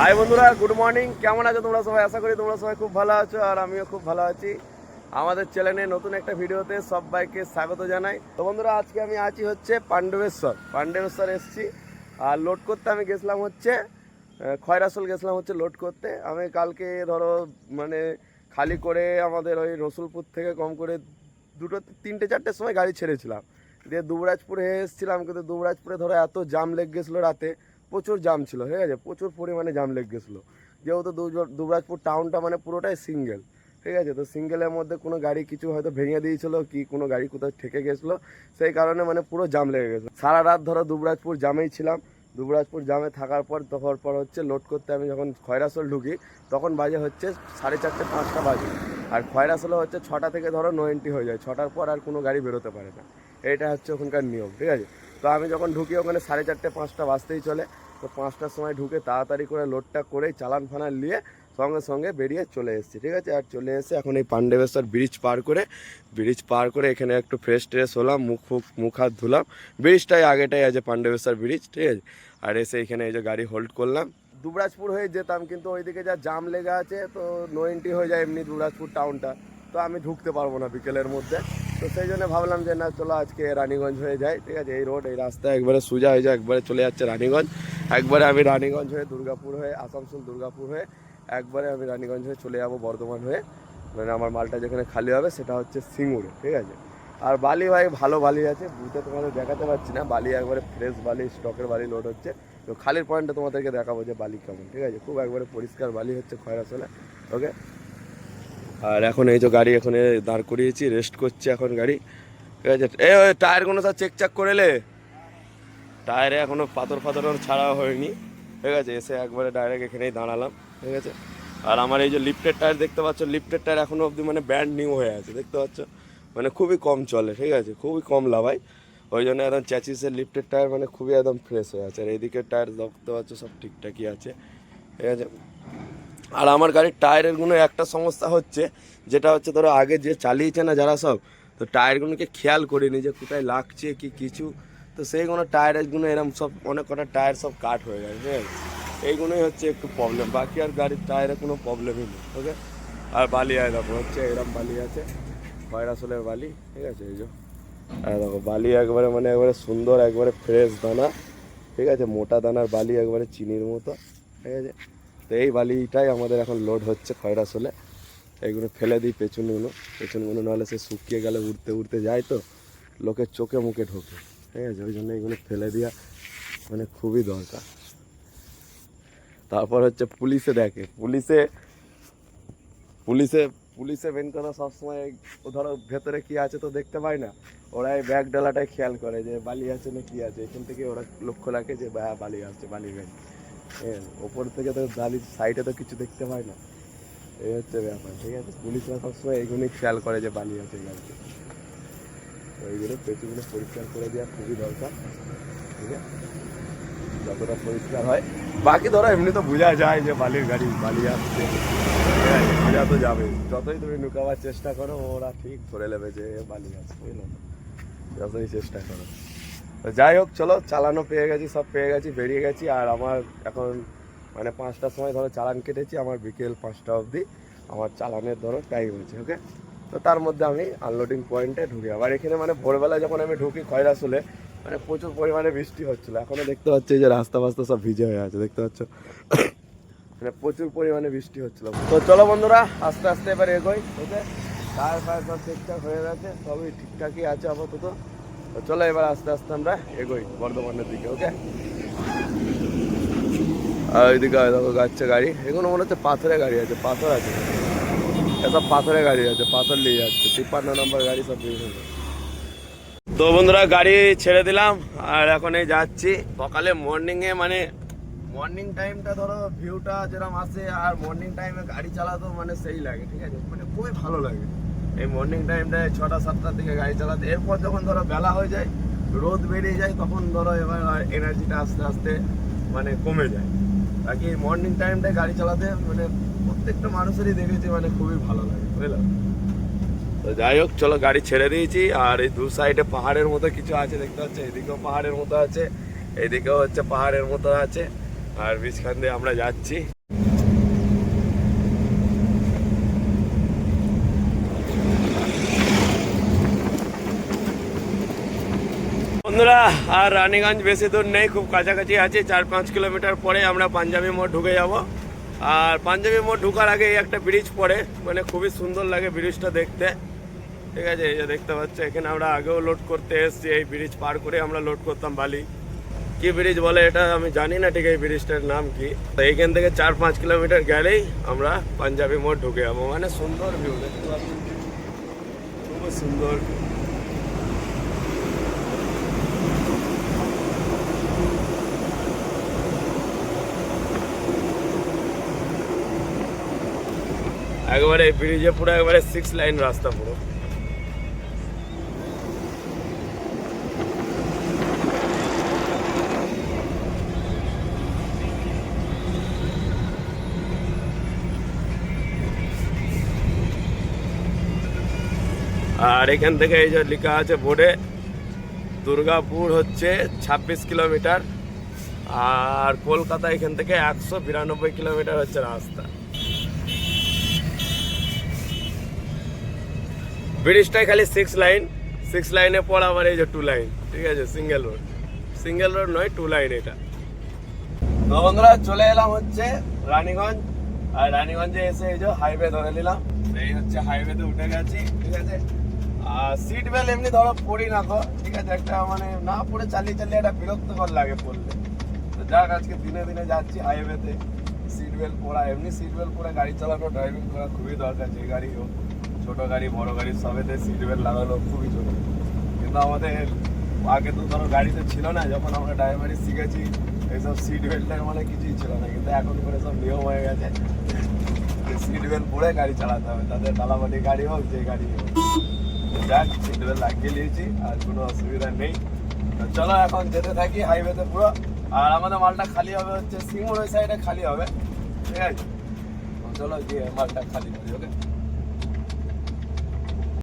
High বন্ধুরা good morning কেমন আছো তোমরা সবাই? আশা করি তোমরা সবাই খুব ভালো আছো আর আমিও খুব ভালো আছি। আমাদের চ্যানেলে নতুন একটা ভিডিওতে সবাইকে স্বাগত জানাই। তো বন্ধুরা, আজকে আমি আছি হচ্ছে পাণ্ডবেশ্বর। পাণ্ডবেশ্বর এসেছি। আর লোড করতে আমি গেছিলাম হচ্ছে খয়রাসোল গেছিলাম হচ্ছে লোড করতে। আমি কালকে ধরো মানে খালি করে আমাদের ওই রসুলপুর থেকে কম করে দুটো, তিনটে চারটের সময় গাড়ি ছেড়েছিলাম। দিয়ে দুবরাজপুরে এসেছিলাম, কিন্তু দুবরাজপুরে ধরো এত জাম লেগে গেছিল রাতে। প্রচুর জাম ছিল, ঠিক আছে? প্রচুর পরিমাণে জাম লেগে গেছিল। যেহেতু দুবরাজপুর টাউনটা মানে পুরোটাই সিঙ্গেল ঠিক আছে? তো সিঙ্গেলের মধ্যে কোনো গাড়ি কিছু হয়তো ভেঙে দিয়েছিল কি, কোনো গাড়ি কোথাও ঠেকে গেছিল, সেই কারণে মানে পুরো জাম লেগে গেছিল সারা রাত ধরো দুবরাজপুর জামেই ছিলাম। দুবরাজপুর জামে থাকার পর, তখন পর হচ্ছে লোড করতে আমি যখন খয়রাসোল ঢুকি, তখন বাজে হচ্ছে সাড়ে চারটে, পাঁচটা বাজে। আর খয়রাসোলে হচ্ছে ছটা থেকে ধরো নো এন্ট্রি হয়ে যায়, ছটার পর আর কোনো গাড়ি বেরোতে পারে না। এটা হচ্ছে ওখানকার নিয়ম, ঠিক আছে? তো আমি যখন ঢুকি, ওখানে সাড়ে চারটে, পাঁচটা বাজতেই চলে। তো পাঁচটার সময় ঢুকে তাড়াতাড়ি করে লোডটা করেই চালান ফানান নিয়ে সঙ্গে সঙ্গে বেরিয়ে চলে এসেছি, ঠিক আছে? আর চলে এসে এখন এই পাণ্ডবেশ্বর ব্রিজ পার করে ব্রিজ পার করে এখানে একটু ফ্রেশ ট্রেশ হলাম, মুখ ফুক, মুখ হাত ধুলাম। ব্রিজটাই আগেটাই আছে পাণ্ডবেশ্বর ব্রিজ ঠিক আছে? আর এসে এখানে এই যে গাড়ি হোল্ড করলাম। দুবরাজপুর হয়ে যেতাম, কিন্তু ওইদিকে যা জাম লেগে আছে, তো নো এন্ট্রি হয়ে যায় এমনি দুবরাজপুর টাউনটা তো আমি ঢুকতে পারব না বিকেলের মধ্যে। তো সেই জন্য ভাবলাম যে না, চলো আজকে রানীগঞ্জ হয়ে যায়, ঠিক আছে? এই রোড এই রাস্তা একবারে সোজা হয়ে যায়, একবারে চলে যাচ্ছে রানীগঞ্জ। একবারে আমি রানীগঞ্জ হয়ে দুর্গাপুর হয়ে, আসানসোল, দুর্গাপুর হয়ে একবারে আমি রানীগঞ্জ হয়ে চলে যাব বর্ধমান হয়ে। মানে আমার মালটা যেখানে খালি হবে সেটা হচ্ছে সিঙ্গুরে, ঠিক আছে? আর বালি ভাই, ভালো বালি আছে, বুঝতে তোমাদের দেখাতে পারছি না। বালি একবারে ফ্রেশ বালি, স্টকের বালি লোড হচ্ছে। তো খালির পয়েন্টটা তোমাদেরকে দেখাবো যে বালি কেমন, ঠিক আছে? খুব একবারে পরিষ্কার বালি হচ্ছে খয়রাসলে ওকে আর এখন এই যে গাড়ি, এখানে দাঁড় করিয়েছি রেস্ট করছে এখন গাড়ি, ঠিক আছে? এ টায়ারগুলো সব চেক চাক করেলে টায়ারে এখনও পাথর ফাথর ছাড়া হয়নি। ঠিক আছে, এসে একবারে ডাইরেক্ট এখানেই দাঁড়ালাম। ঠিক আছে? আর আমার এই যে লিফটের টায়ার দেখতে পাচ্ছ লিফটের টায়ার এখনও অবধি মানে ব্যান্ড নিউ হয়ে আছে, দেখতে পাচ্ছ? মানে খুবই কম চলে, ঠিক আছে? খুবই কম লাভাই ওই জন্য একদম চ্যাচিসের লিফটের টায়ার মানে খুবই একদম ফ্রেশ হয়ে আছে। আর এইদিকের টায়ার দেখতে পাচ্ছ, সব ঠিকঠাকই আছে। ঠিক আছে? আর আমার গাড়ির টায়ারেরগুলো একটা সমস্যা হচ্ছে, যেটা হচ্ছে ধরো আগে যে চালিয়েছে না যারা সব, তো টায়ারগুলোকে খেয়াল করিনি যে কোথায় লাগছে, কি কিছু। তো সেইগুলো গুলো এরকম সব অনেক কটা টায়ার সব কাট হয়ে গেছে, ঠিক আছে? এইগুলোই হচ্ছে একটু প্রবলেম বাকি আর গাড়ির টায়ারে কোনো প্রবলেমই নেই ওকে আর বালি আয় দেখো, হচ্ছে এরকম বালি আছে খয়রাসোলের বালি, ঠিক আছে? এই যে আর দেখো, বালি একবারে মানে একবারে সুন্দর, একবারে ফ্রেশ দানা, ঠিক আছে? মোটা দানার বালি একবারে চিনির মতো, ঠিক আছে? তো এই বালিটাই আমাদের এখন লোড হচ্ছে খয়রাসোলে এইগুলো ফেলে দিই পেছনগুলো পেছনগুলো নাহলে সে শুকিয়ে গেলে উড়তে উড়তে যায় তো, লোকের চোখে মুখে ঢোকে। ঠিক আছে ওই জন্য এগুলো ফেলে দেওয়া মানে খুবই দরকার। তারপর হচ্ছে পুলিশে দেখে, পুলিশে পুলিশে পুলিশে মেন কথা সবসময় ধরো ভেতরে কি আছে তো দেখতে পায় না, ওরা এই ব্যাগ ডালাটাই খেয়াল করে যে বালি আছে না কি আছে, এখান থেকে ওরা লক্ষ্য রাখে যে হ্যাঁ বালি আসছে বালি ব্যাগ ওপর থেকে তো বালির সাইডে তো কিছু দেখতে পায় না। এই হচ্ছে ব্যাপার, ঠিক আছে? পুলিশরা সবসময় এইগুলোই খেয়াল করে যে বালি আছে গাড়িতে তো এইগুলো পেছুগুলো পরিষ্কার করে দেওয়া খুবই দরকার, ঠিক আছে? যতটা পরিষ্কার হয়। বাকি ধরো, এমনি তো বোঝা যায় যে বালির গাড়ি বালি আসছে। বোঝা তো যাবে যতই তুমি লুকাবার চেষ্টা করো, ওরা ঠিক ধরে নেবে যে বালি বুঝলো? যতই চেষ্টা করো। যাই হোক, চলো, চালানো পেয়ে গেছি, সব পেয়ে গেছি, বেরিয়ে গেছি। আর আমার এখন মানে পাঁচটার সময় ধরো চালান কেটেছি, আমার বিকেল পাঁচটা অবধি। আমার চালানের ধরো টাইম আছে ওকে তো তার মধ্যে আমি আনলোডিং পয়েন্টে ঢুকি। আবার এখানে মানে ভোরবেলা যখন আমি ঢুকি খয়রাসুলে মানে প্রচুর পরিমাণে বৃষ্টি হচ্ছিল। এখনও দেখতে পাচ্ছি যে রাস্তা ফাস্তা সব ভিজে হয়ে আছে, দেখতে পাচ্ছ? মানে প্রচুর পরিমাণে বৃষ্টি হচ্ছিল। তো চলো বন্ধুরা, আস্তে আস্তে এবার এগোই ওকে ফায়ার সব ঠিকঠাক হয়ে গেছে, সবই ঠিকঠাকই আছে আপাতত। তো চলো এবার আস্তে আস্তে আমরা এগোই বর্ধমানের দিকে, ওকে? আর ওইদিকে ওই দেখো যাচ্ছে গাড়ি। এগুলো মনে হচ্ছে পাথরের গাড়ি আছে, পাথর আছে। এসব পাথরের গাড়ি আছে, পাথর নিয়ে যাচ্ছে, তিপ্পান্ন নম্বর গাড়ি সব তো বন্ধুরা, গাড়ি ছেড়ে দিলাম, আর এখন এই যাচ্ছি। সকালে মর্নিংয়ে মানে মর্নিং টাইমটা ধরো ভিউটা যেরকম আসে, আর মর্নিং টাইমে গাড়ি চালাতেও মানে সেই লাগে, ঠিক আছে? মানে খুবই ভালো লাগে। এই মর্নিং টাইমটায় ছটা, সাতটার দিকে গাড়ি চালাতে, এরপর যখন ধরো বেলা হয়ে যায়, রোদ বেরিয়ে যায়, তখন ধরো এবার এনার্জিটা আস্তে আস্তে মানে কমে যায়। বাকি মর্নিং টাইমটায় গাড়ি চালাতে মানে প্রত্যেকটা মানুষেরই দেখেছি মানে খুবই ভালো লাগে বুঝলাম তো যাই হোক, চলো গাড়ি ছেড়ে দিয়েছি, আর এই দু সাইডে পাহাড়ের মতো কিছু আছে, দেখতে পাচ্ছ? এদিকেও পাহাড়ের মতো আছে, এদিকেও হচ্ছে পাহাড়ের মতো আছে, আর বীজখান দিয়ে আমরা যাচ্ছি। বন্ধুরা, আর রানীগঞ্জ বেশি দূর নেই, খুব কাছাকাছি আছে, চার পাঁচ কিলোমিটার পরে আমরা পাঞ্জাবি মোড় ঢুকে যাব। আর পাঞ্জাবি মোড় ঢুকার আগে এই একটা ব্রিজ পড়ে। মানে খুবই সুন্দর লাগে ব্রিজটা দেখতে। ঠিক আছে, এই যে দেখতে পাচ্ছ, এখানে আমরা আগেও লোড করতে এসেছি। এই ব্রিজ পার করে আমরা লোড করতাম বালি। কি ব্রিজ বলে এটা আমি জানি না ঠিক এই ব্রিজটার নাম কি। তো এইখান থেকে চার পাঁচ কিলোমিটার গেলেই আমরা পাঞ্জাবি মোড় ঢুকে যাব। মানে সুন্দর ভিউ দেখতে পাচ্ছি? খুব সুন্দর। একবারে ব্রিজে পুরো একবারে সিক্স লাইন রাস্তা পুরো। আর এখান থেকে এই যে লেখা আছে বোর্ডে দুর্গাপুর হচ্ছে ছাব্বিশ কিলোমিটার, আর কলকাতা এখান থেকে একশো বিরানব্বই কিলোমিটার হচ্ছে রাস্তা। ব্রিজটাই খালি সিক্স লাইন সিক্স লাইনে পর আবার এই যে টু লাইন ঠিক আছে? সিঙ্গেল রোড সিঙ্গেল রোড নয় টু লাইন এটা। তো বন্ধুরা, চলে এলাম হচ্ছে রানীগঞ্জ। আর রানীগঞ্জে এসে এই যে হাইওয়ে ধরে নিলাম। এই হচ্ছে হাইওয়েতে উঠে গেছি, ঠিক আছে? আর সিট বেল্ট এমনি ধরো পড়ি না তো, ঠিক আছে? একটা মানে না পড়ে চালিয়ে চালিয়ে একটা বিরক্তকর লাগে পড়লে। তো যাক, আজকে দিনে দিনে যাচ্ছি হাইওয়েতে সিট বেল্ট পরা, এমনি সিট বেল্ট পরে গাড়ি চালানো ড্রাইভিং করা খুবই দরকার, যে গাড়ি হোক। ছোট গাড়ি, বড় গাড়ি, সবেতে সিট বেল্ট লাগানো খুবই জরুরি কিন্তু আমাদের আগে তো ধরো গাড়িতে ছিল না, যখন আমরা ড্রাইভারি শিখেছি এইসব সিট বেল্টের মানে কিছুই ছিল না। কিন্তু এখন করে সব নিয়ম হয়ে গেছে সিট বেল্ট পরে গাড়ি চালাতে হবে। তাদের ডালাবাড়ি গাড়ি হোক, যে গাড়ি হোক। যাক সিট বেল্ট লাগিয়ে নিয়েছি, আর কোনো অসুবিধা নেই। চলো এখন যেতে থাকি হাইওয়েতে পুরো। আর আমাদের মালটা খালি হবে হচ্ছে সিঙ্গুর ওই সাইডে খালি হবে। ঠিক আছে? চলো গিয়ে মালটা খালি করি ওকে